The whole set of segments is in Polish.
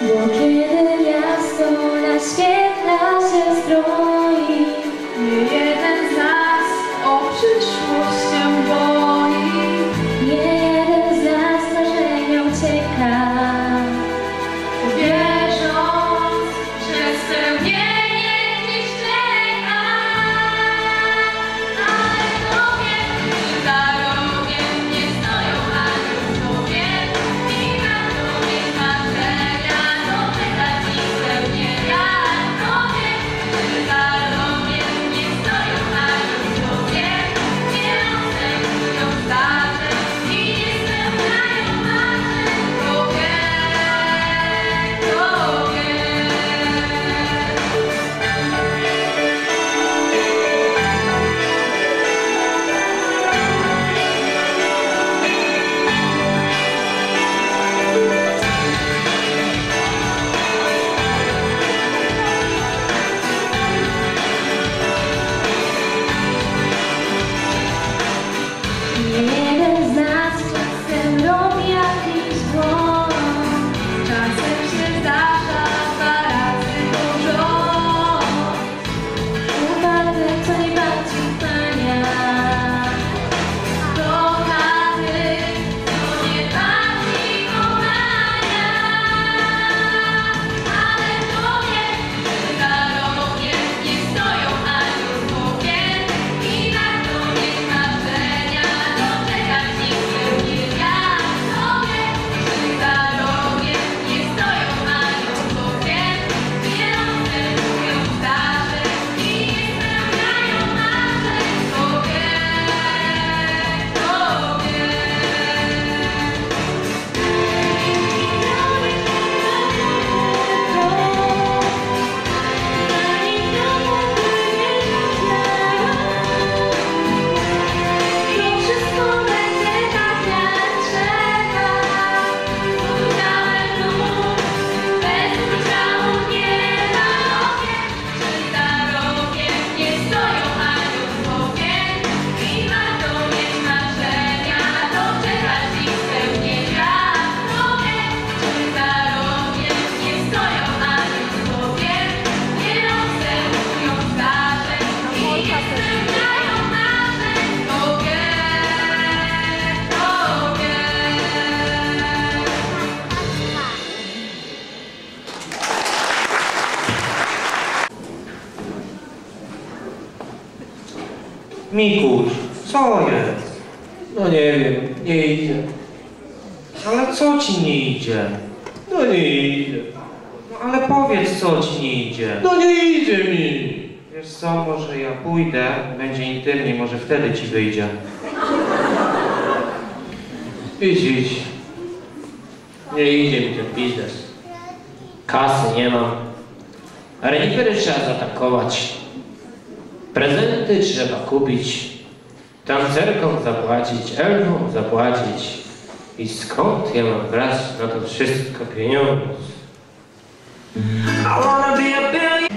Bo kiedy miasto naświetla się stroi, Mikuś, co jest? No nie wiem, nie idzie. Ale co ci nie idzie? No nie idzie. No ale powiedz, co ci nie idzie. No nie idzie mi. Wiesz co, może ja pójdę, będzie intymniej, może wtedy ci wyjdzie. Idź, idź. Nie idzie mi ten biznes. Kasy nie mam. Renifery trzeba zatankować. Prezenty trzeba kupić. Tancerkom zapłacić, elfom zapłacić. I skąd ja mam brać na to wszystko pieniądze? I wanna be a billion,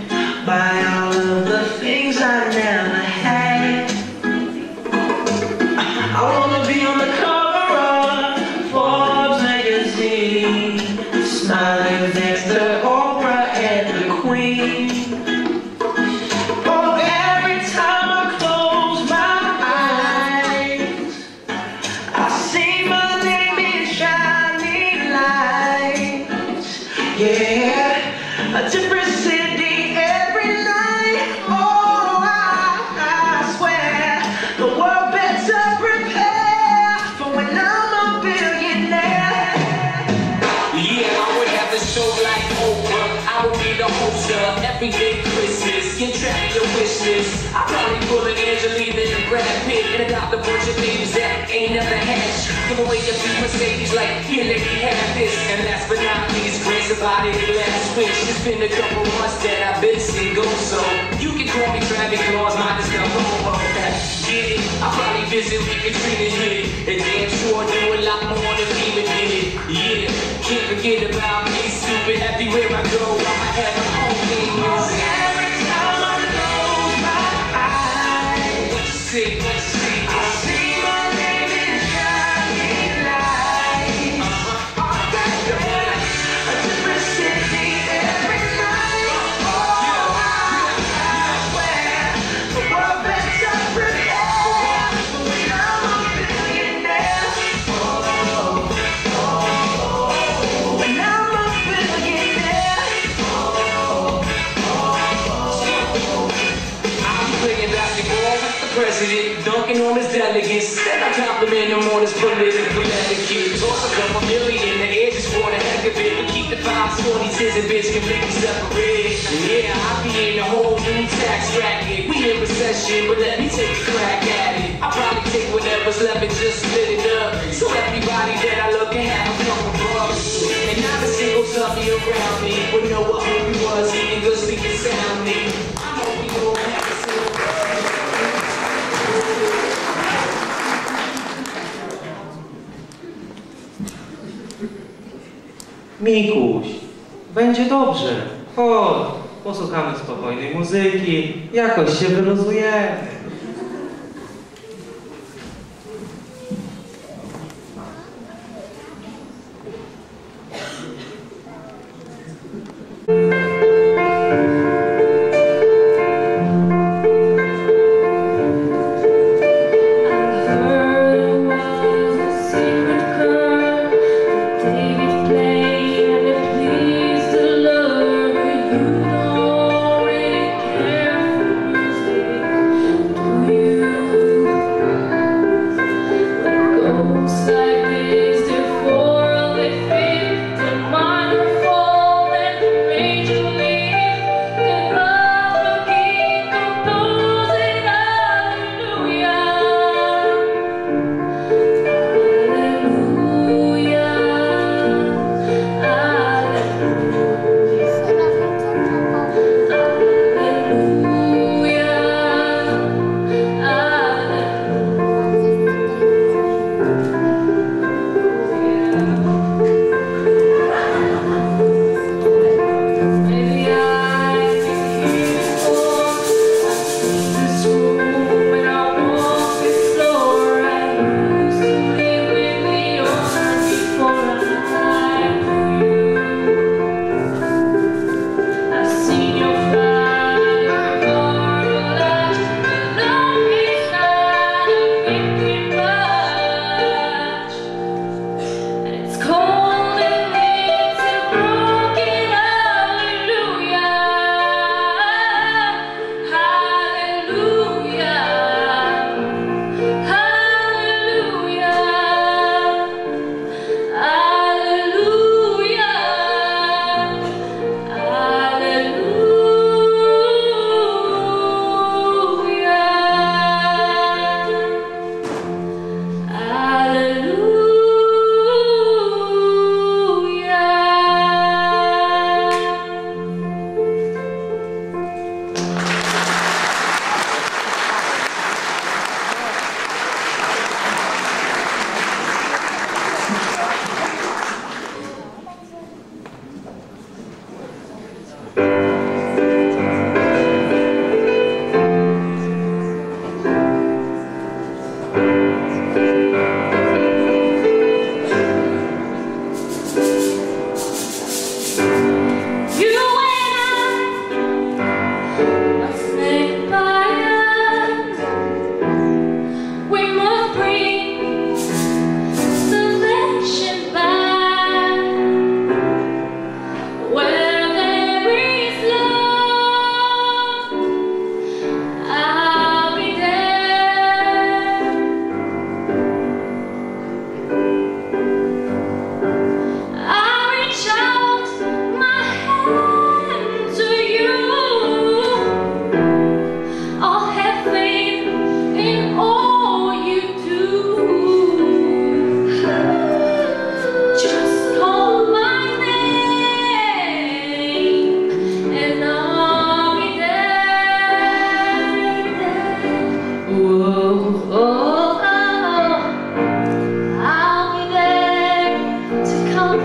buy all of the things I never had. I wanna be on the cover of Forbes magazine, smiling Brad Pitt and adopt a bunch of babies that ain't never had. Give away your few Mercedes like, here, let me have this. And last but not least, grace about it, last switch. It's been a couple months that I've been single, oh, so you can call me Travis Claus, minus the homo. Get it? I probably visit with Katrina hit it. And damn sure do a lot more than FEMA did it. Yeah, can't forget about working on his delegates. Then I compliment him on his political etiquette. Toss a couple million, in the edge is for the heck of it. We keep the five twenty tens and bits completely separate. Yeah, I be in a whole new tax bracket. We in recession, but let me take a crack at it. I probably take whatever's left and just split it up. So everybody that I look can have a couple bucks. And not a single dummy around me would know what movie was, even good speaking soundly. Mikuś, będzie dobrze. Chodź, posłuchamy spokojnej muzyki, jakoś się wyluzujemy.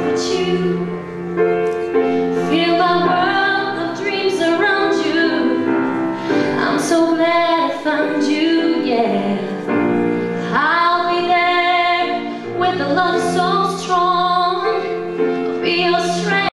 without you.